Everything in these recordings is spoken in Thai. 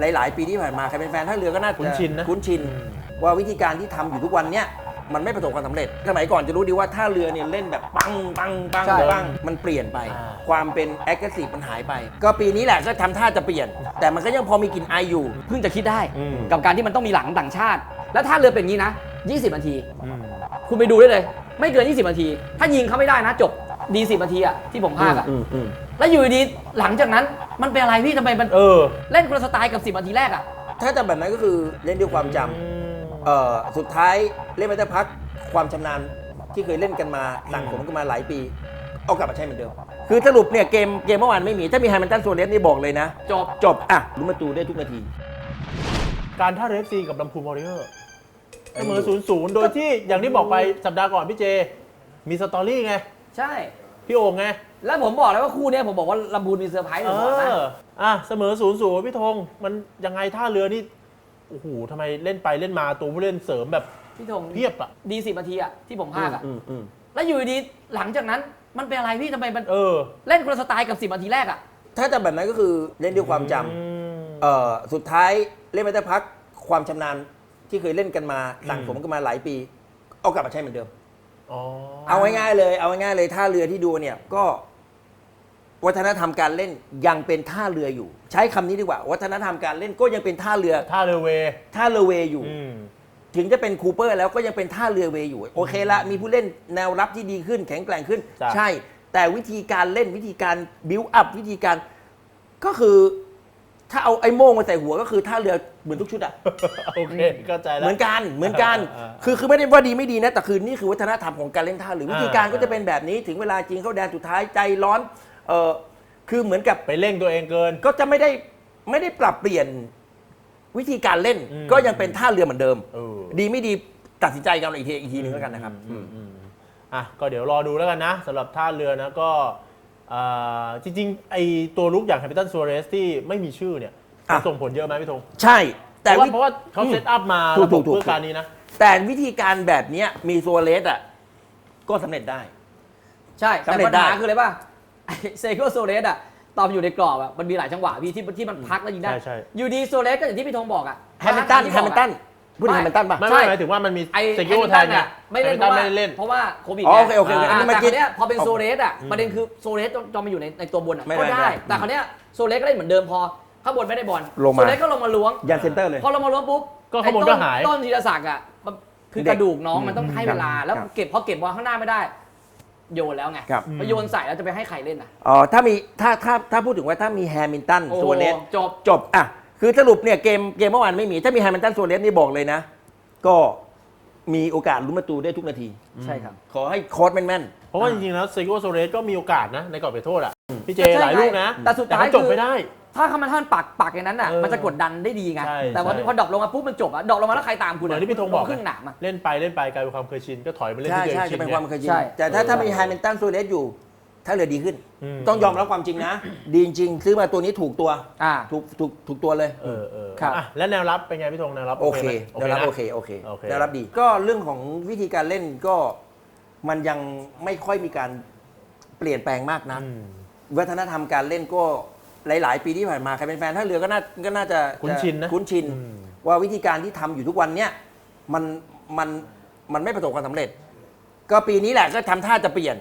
หลาย ๆ ปีที่ผ่านมาใครเป็นแฟนท่าเรือก็น่าจะคุ้นชินนะ คุ้นชิน ว่าวิธีการที่ทำอยู่ทุกวันเนี้ยมันไม่ประสบความสำเร็จ สมัยก่อนจะรู้ดีว่าท่าเรือเนี่ยเล่นแบบปังปังปังใช่ปัง มันเปลี่ยนไปอ่าความเป็นแอคทีฟมันหายไป ก็ปีนี้แหละก็ทำท่าจะเปลี่ยน แต่มันก็ยังพอมีกลิ่นอายอยู่ เพิ่งจะคิดได้อืมกับการที่มันต้องมีหลังต่างชาติ แล้วถ้าเรือเป็นอย่างนี้นะ 20 นาทีอืมคุณไปดูได้เลย ไม่เกิน 20 นาที ถ้ายิงเขาไม่ได้นะจบดี10นาทีอะที่ผมพากอะอืมอืม แล้วอยู่ดีๆหลังจากนั้นมันเป็นอะไรพี่ทำไมมันเออ เล่นคนละสไตล์กับ10นาทีแรกอะถ้าจะแบบนั้นก็คือเล่นด้วยความจำเอ่อสุดท้ายเล่นไปสักพักความชำนาญที่เคยเล่นกันมาสั่งผมกันมาหลายปี เอากลับมาใช้เหมือนเดิม คือสรุปเนี่ยเกมเกมเมื่อวานไม่มี ถ้ามีไฮมันตันโซเลสนี่บอกเลยนะ จบจบอะลุ้นประตูได้ทุกนาที การท่าเรฟซีกับลำพูนวอริเออร์เสมอศูนย์ศูนย์โดยที่อย่างที่บอกไปสัปดาห์ก่อนพี่เจ มีสตอรี่ไง ใช่ พี่โอ่งไง แล้วผมบอกเลยว่าคู่เนี้ยผมบอกว่าลำบูนมีเซอร์ไพรส์เอผมบอกนะออะเสมอศูนย์ศูนย์พี่ธงมันยังไงท่าเรือนี่โอ้โหทำไมเล่นไปเล่นมาตัวผู้เล่นเสริมแบบพี่ธงเพียบอะดี10นาทีอะที่ผมพากอะอืมอืมแล้วอยู่ดีๆหลังจากนั้นมันเป็นอะไรพี่ทำไมมันเออเล่นคนละสไตล์กับ10นาทีแรกอะถ้าจะแบบนั้นก็คือเล่นด้วยความจำอืม เอ่อสุดท้ายเล่นไปสักพักความชำนาญที่เคยเล่นกันมาสั่งผมกันมาหลายปี เอากลับมาใช้เหมือนเดิม อ๋อ เอาง่ายๆเลย เอาง่ายๆเลยท่าเรือที่ดูเนี่ยก็ วัฒนธรรมการเล่นยังเป็นท่าเรืออยู่ ใช้คำนี้ดีกว่า วัฒนธรรมการเล่นก็ยังเป็นท่าเรือท่าเรือเวย์ท่าเรือเวย์อยู่ อืม ถึงจะเป็นคูเปอร์แล้วก็ยังเป็นท่าเรือเวย์อยู่ โอเคละมีผู้เล่นแนวรับที่ดีขึ้น แข็งแกร่งขึ้น จ้ะ ใช่ แต่วิธีการเล่นวิธีการบิวอัพวิธีการ ก็คือ ถ้าเอาไอ้โม่งมาใส่หัวก็คือท่าเรือเหมือนทุกชุดอะ โอเคเข้าใจแล้ว เหมือนกันเหมือนกัน อ่าอ่าคือคือไม่ได้ว่าดีไม่ดีนะ แต่คือนี่คือวัฒนธรรมของการเล่นท่าเรือวิธีการอ่าก็จะเป็นแบบนี้ถึงเวลาจริงเข้าแดนสุดท้ายใจร้อน เออคือเหมือนกับไปเร่งตัวเองเกิน ก็จะไม่ได้ไม่ได้ปรับเปลี่ยนวิธีการเล่น อืม ก็ยังเป็นท่าเรือเหมือนเดิม เออ ดีไม่ดีตัดสินใจกันอีกทีอีกทีหนึงแล้วกันนะครับอืมอืมอะก็เดี๋ยวรอดูแล้วกันนะสำหรับท่าเรือนะก็อ่าจริงๆไอตัวลุกอย่างแฮมิ p ตันซัวเรสที่ไม่มีชื่อเนี่ยอะส่งผลเยอะไหมพี่ธงใช่แต่แต่ว่าวิ เพราะว่าเขาเซตอัพมาถูกระบบถูกถูก เพื่อการนี้นะ แต่วิธีการแบบเนี้ยมีโซเลสอะก็สำเร็จได้ ใช่ แต่สำเร็จปัญหาได้คืออะไรป่ะไอ้ เซโกโซเลสอะตอนมันอยู่ในกรอบอะมันมีหลายจังหวะพี่ที่ที่มันพักแล้วยิงได้ ใช่ใช่ อยู่ดีโซเลสก็อย่างที่พี่ธงบอกอะแฮมิลตันที่แฮบอกมิอะลตันพูดถึงไม่แฮมิลตันป่ะ ไม่ใช่ไม่หมายถึงว่ามันมีไอ้เซแฮกิโอมิลแทตันนไงอะไม่เล่นแฮเพมิลตันราะว่าไม่ได้เล่น เพราะว่าโควิดอ๋อไงโอเคโอเคโอเคอันนี้แต่เมื่อคกี้ ราวเนี้ยพอเป็นโซเลสอะประเด็นคือโซเลสจอมมาอยู่ในในตัวบนอะไม่ก็ได้ได้ ไม่ได้แต่คราวเนี้ยโซเลสก็เล่นเหมือนเดิมพอข้างบนไม่ได้บอลลงมา โซเลสก็ลงมาล้วง ยันเซนเตอร์เลย พอเรามาล้วงปุ๊บก็ข้างบนไอ้ต้ก็หาย ต้นธีรศักดิ์อะมันคือเด็กกระดูกน้องอืมมันต้องให้เวลา ครับแล้วครับเก็บพอเก็บบอลข้างหน้าไม่ได้ โยนแล้วไงครับ พอโยนใส่แล้วจะไปให้ใครเล่นอะ อ๋อถ้ามีถ้าถ้าถ้าพูดถึงว่าถ้ามีแฮมิลตันโอ้โซเลสจบ จบอะคือสรุปเนี่ยเกมเกมเมื่อวานไม่มี ถ้ามีแฮมิลตันโซเลสนี่บอกเลยนะ ก็มีโอกาสลุ้นประตูได้ทุกนาที ใช่ครับ ขอให้โค้ดแม่นเพราะว่าจริงๆแล้วเซกิโอโซเรสก็มีโอกาสนะในกรอบเขตโทษอะพี่เจใช่หลายลูกนะแต่สุดท้ายเขาจบคือ ไม่ได้ ถ้าคำมันท่านปักปักอย่างนั้นอะ เออมันจะกดดันได้ดีไง ใช่แต่ว่าใช่ พอดรอปลงมาปุ๊บมันจบอะดรอปลงมาแล้วใครตามคุณเหมือนที่พี่ธงลบอกครึ่งหนามอะเล่นไปเล่นไปกลายเป็นความเคยชินก็ถอยมาๆเล่นใช่ที่ตัวเอใช่งชิจะนเป็นไงความเคยชินใช่ แต่ถ้าเออถ้ามีแฮมิลตันโซเลสอยู่ ถ้าเหลือดีขึ้น อืม ต้องยอมรับความจริงนะ ดีจริงซื้อมาตัวนี้ถูกตัวอ่า ถูกถูกถูกตัวเลย เออเออครับ อะแล้วแนวรับเป็นไงพี่ธงแนวรับโอเคไหมได้รับนะ โอเคโอเคโอเค ได้รับดีก็เรื่องของวิธีการเล่นก็มันยังไม่ค่อยมีการเปลี่ยนแปลงมากนะอืม วัฒนธรรมการเล่นก็ หลาย ๆ ปีที่ผ่านมาใครเป็นแฟนท่าเรือก็น่าก็น่าจะคุ้นชินนะ คุ้นชินอืมว่าวิธีการที่ทำอยู่ทุกวันเนี้ยมันมันมันไม่ประสบความสำเร็จ ก็ปีนี้แหละก็ทำท่าจะเปลี่ยน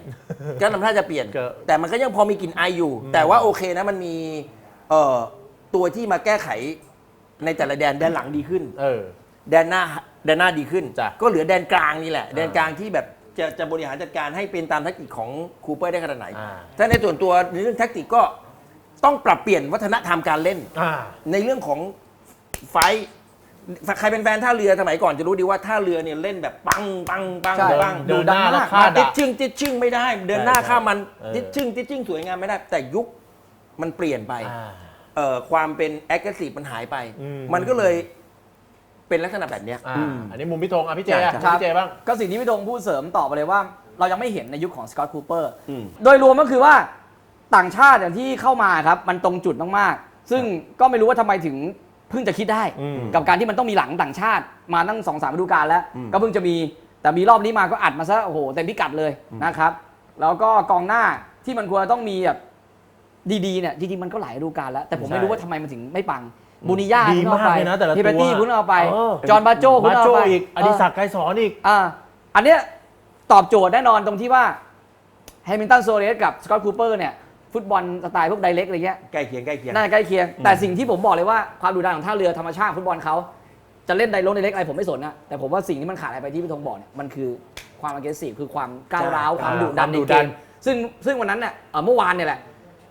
ก็ทำท่าจะเปลี่ยน ก็ แต่มันก็ยังพอมีกลิ่นอายอยู่ แต่ว่าโอเคนะมันมีเอ่อตัวที่มาแก้ไขในแต่ละแดนแดนหลังดีขึ้น เออ แดนหน้าแดนหน้าดีขึ้น จ้ะก็เหลือแดนกลางนี่แหละอ่าแดนกลางที่แบบจะจะบริหารจัดการให้เป็นตามแทคติกของคูเปอร์ได้ขนาดไหน อ่า ถ้าในส่วนตัวในเรื่องแทคติกก็ ต้องปรับเปลี่ยนวัฒนธรรมการเล่น อ่า ในเรื่องของไฟท์ใครเป็นแฟนท่าเรือสมัยก่อนจะรู้ดีว่าท่าเรือเนี่ยเล่นแบบปังปังปังใช่ปังเดินหน้าแล้วมาคาดติอะดชึ่งติดชึ่งไม่ได้ เดินหน้าใช่ข้ามมันเออ ติดชึ่งติดชึ่งสวยงามไม่ได้ แต่ยุคมันเปลี่ยนไปอ่า เอ่อความเป็นแอคทีฟมันหายไป อืม มันก็เลยเป็นลักษณะแบบเนี้ย อ่าอืมอันนี้มุมพี่ธงอะพี่เจใช่อะใช่พี่เจบ้าง ก็สิ่งที่พี่ธงพูดเสริมต่อไปเลยว่า เรายังไม่เห็นในยุคของสกอตคูเปอร์อืม โดยรวมก็คือว่า ต่างชาติอย่างที่เข้ามาครับมันตรงจุดมากๆ ซึ่งก็ไม่รู้ว่าทำไมถึงเพิ่งจะคิดได้ อืม กับการที่มันต้องมีหลังต่างชาติ มาตั้งสองสามฤดูกาลแล้ว อืม ก็เพิ่งจะมีแต่มีรอบนี้มาก็อัดมาซะโอ้โหเต็มพิกัดเลยนะครับ แล้วก็กองหน้าที่มันควรจะต้องมีแบบดีๆเนี่ยจริงๆมันก็หลายฤดูกาลแล้ว แต่ผมไม่รู้ว่าทำไมมันถึงไม่ปังบูนิยาดีคุณมากเอาไปเลยนะแต่ละทีเปตตี้ตัวคุณเอาไป เออ จอห์นบาโจคุณบาเอาโจไป อีก อดิศักดิ์ไกรสอนอีก อ่าอันเนี้ยตอบโจทย์แน่นอนตรงที่ว่าแฮมิลตันโซเรสกับสกอตคูเปอร์เนี่ย ฟุตบอลสไตล์พวกไดเรกอะไรเงี้ยใกล้เคียงใกล้เคียงน่าจะใกล้เคียง แต่สิ่งที่ผมบอกเลยว่าความดุดันของท่าเรือธรรมชาติฟุตบอลเขาจะเล่นไดโรไดเรกอะไรผมไม่สนนะแต่ผมว่าสิ่งที่มันขาดอะไรไปที่พี่ธงบอกเนี่ยมันคือความ a g g r e s s i v e คือความก้าวร้าวใช่ความดุดันความในดุเกดันมซึ่งซึ่งวันนั้นเนี่ยเอ่อเมื่อวานเนี่ยแหละ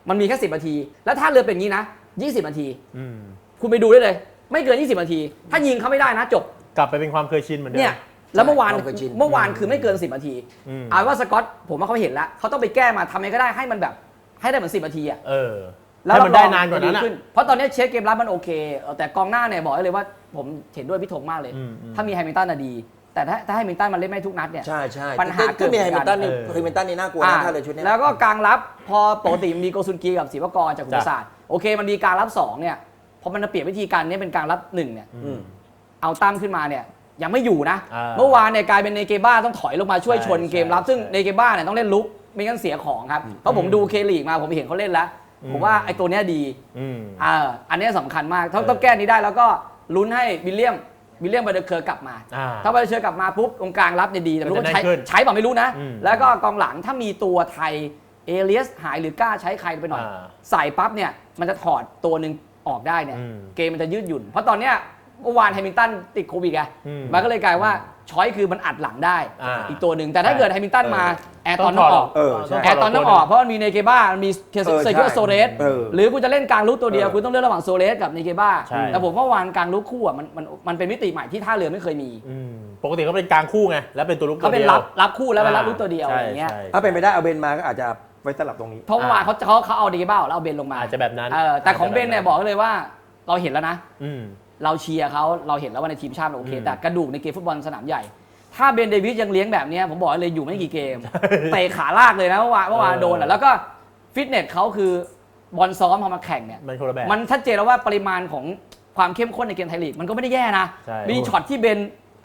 มันมีแค่10นาที แล้วท่าเรือเป็นอย่างนี้นะ20นาทีอืมคุณไปดูได้เลย ไม่เกิน20นาที ถ้ายิงเขาไม่ได้นะจบกลับไปเป็นความเคยชินเหมือนเดิมเนี่ยแล้วเมื่อวานเราเคยชินเมื่อวานคือไม่เกิน10นาทีอืมเอาเป็นว่าสกอตผมว่าเขาเห็นแล้วเขาต้องไปแก้มาทำยังไงก็ได้ให้มันแบบ ให้ได้เหมือน10นาทีอะเออแล้วให้มันได้นานกว่านั้นดีอะขึ้เพราะตอนนี้เช็คเกมรับมันโอเคเออแต่กองหน้าเนี่ยบอกได้เลยว่าผมเห็นด้วยพี่ธงมากเลย อืมอืม ถ้ามีแฮมิลตันน่ะดี แต่ถ้าถ้าแฮมิลตันมันเล่นไม่ทุกนัดเนี่ย ใช่ใช่ปัญหาเกิถ้าดมีไฮมิลตันนี่เออ ไฮมิลตันนี่น่ากลัวอ่านะถ้าเลยชุดเนี้ย แล้วก็กลางรับพอปกติมีโกซุนกีกับศิวกรจากกุศาสตร์โอเคมันมีกลางรับสองเนี่ยพอมันเปลี่ยนวิธีการเนี้เป็นกลางรับหนึ่งเนี่ย อืม เอาตั้มขึ้นมาเนี่ยยังไม่อยู่นะ อ่าเมื่อวานเนี่ยกลายเป็นเนเกบ้าต้องถอยลงมาช่วยใช่ชนเกมรับ ใช่ซึ่งใช่เนเกบ้าเนี่ยต้องเล่นลุก ไม่งั้นเสียของครับ เพราะผมดูเคลีกมาผมเห็นเขาเล่นแล้วอืมผมว่าไอ้ตัวเนี้ยดีอืมอ่าอันเนี้ยสำคัญมากต้องเออต้องแก้นี้ได้แล้วก็ลุ้นให้วิลเลียมวิลเลียมบาเดอร์เคอร์กลับมา อ่าถ้าบาเดอร์เคอร์กลับมาปุ๊บตรงกลางรับเนี่ยดีแต่ไม่รู้มันว่าจะใช้แน่นขึ้นใช้เปล่าไม่รู้นะ อืมแล้วก็กองหลังถ้ามีตัวไทยเอเลียสหายหรือกล้าใช้ใครไปหน่อย อ่าใส่ปั๊บเนี่ยมันจะถอดตัวหนึ่งออกได้เนี่ยอืม เกมมันจะยืดหยุ่น เพราะตอนเนี้ย เมื่อวานแฮมิลตันติดโควิดไงอืมมันก็เลยกลายว่าช้อยคือมันอัดหลังได้ อ่าอีกตัวหนึ่งแต่ถ้าเกิดแฮมิลตันมาแอร์ตอนต้ต้อองงถออดอก เออใช่ แอร์ตอนต้องออกเพราะมันมีเนเกบ้ามันมีเทเออเซใช่กิโอโซเรสเออหรือคุณจะเล่นกลางลุกตัวเดียว เออคุณต้องเลือกระหว่างโซเรสกับเนเกบ้าใช่ แต่ผมว่าวานกลางลุกคู่อะมันมันมันเป็นมิติใหม่ที่ท่าเรือไม่เคยมีอืมปกติเขาเป็นกลางคู่ไงแล้วเป็นตัวลุกเขาเป็นตัวดียวรับรับคู่แล้วเป็นรับอ่าลุกตัวเดียวใช่อะไรอย่างเงี้ยใช่ ถ้าเป็นไปได้เอาเบนมาก็อาจจะไว้สลับตรงนี้ เพราะเมื่อวานเขาเขาเขาเอาเนเกบ้าแล้วเอาเบนลงมาอาจจะแบบนั้นเออแต่ของาจจะเบนเนี่ยบอกเลยว่าเราเห็นแล้วนะ อืม เราเชียร์เขาเราเห็นแล้วว่าในทีมชาติมันโอเคอืมแต่กระดูกในเกมฟุตบอลสนามใหญ่ ถ้าเบนเดวิสยังเลี้ยงแบบเนี้ยผมบอกเลยอยู่ไม่กี่เกมเตะขาลากเลยนะเมื่อวานเมื่อวานโดนอะแล้วก็ฟิตเนสเขาคือบอลซ้อมพอมาแข่งเนี่ยมันคนละแบบมันชัดเจนแล้วว่าปริมาณของความเข้มข้นในเกมไทยลีกมันก็ไม่ได้แย่นะใช่มีช็อตที่เบน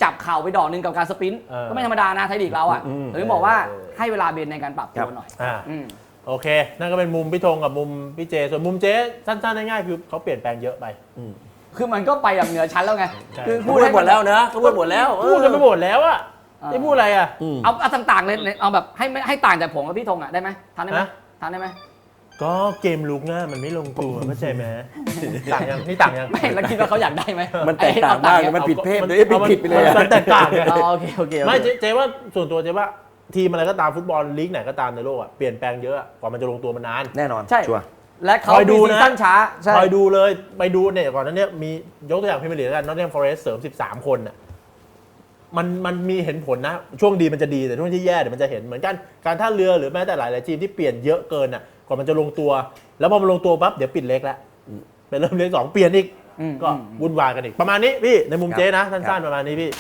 จับเข่าไปดอกหนึ่งกับการสปรินต์เออก็ไม่ธรรมดานะไทยลีกเราอะอืมถึงบอกว่าเออให้เวลาเบนในการปรับตัวหน่อยอ่าอืมโอเค นั่นก็เป็นมุมพี่ธงกับมุมพี่เจ ส่วนมุมเจ๊สั้นๆง่ายๆคือเขาเปลี่ยนแปลงเยอะไป คือมันก็ไปแบบเหนือชั้นแล้วไง ใช่ คือพูดไปหมดแล้วนะเขาพูดหมดแล้วเอพูอดกันไปหมดแล้วอะเออไม่พูดอะไรอะ อืมเอาเอาต่างๆเลยเอาแบบให้ไม่ให้ต่างจากผมกับพี่ธงอะได้ไหมทานได้ไหมฮะ ทานได้ไหมก็เกมลุกง่ะมันไม่ลงตัวเข้าใจไหมต่างยังนี่ต่างยังไม่แล้วคิดว่าเขาอยากได้ไหมมันแตกต่างมากเลยมันผิดเพศเลยผิดผิดไปเลยมันแตกต่างไงอ๋อโอเคโอเคโอเค ไม่เจ๊เจ๊ว่าส่วนตัวเจ๊ว่าทีมอะไรก็ตามฟุตบอลลีกไหนก็ตามในโลกอะเปลี่ยนแปลงเยอะอะกว่ามันจะลงตัวมันนาน แน่นอนใช่ ชัวร์ และเขาคอยดูมีนะซีซั่นช้าใช่คอยดูเลยไปดูเนี่ยก่อนหนั้นเนี่ยมียกตัวอย่างพรีเมียร์ลีกแล้วกันนอตเทมฟอเรสเสริม 13 คนน่ะมันมันมีเห็นผลนะ ช่วงดีมันจะดีแต่ช่วงที่แย่เดี๋ยวมันจะเห็นเหมือนกันการท่าเรือหรือแม้แต่หลาย ๆ ทีมที่เปลี่ยนเยอะเกินน่ะก่อนมันจะลงตัว แล้วพอมันลงตัวปั๊บเดี๋ยวปิดเล็กแล้วไปเริ่มเล็กสองเปลี่ยนอีกอืมก็อืมวุ่นวายกันอีก ประมาณนี้พี่ในมุมครับเจ๊นะครัสั้นบๆประมาณนี้พี่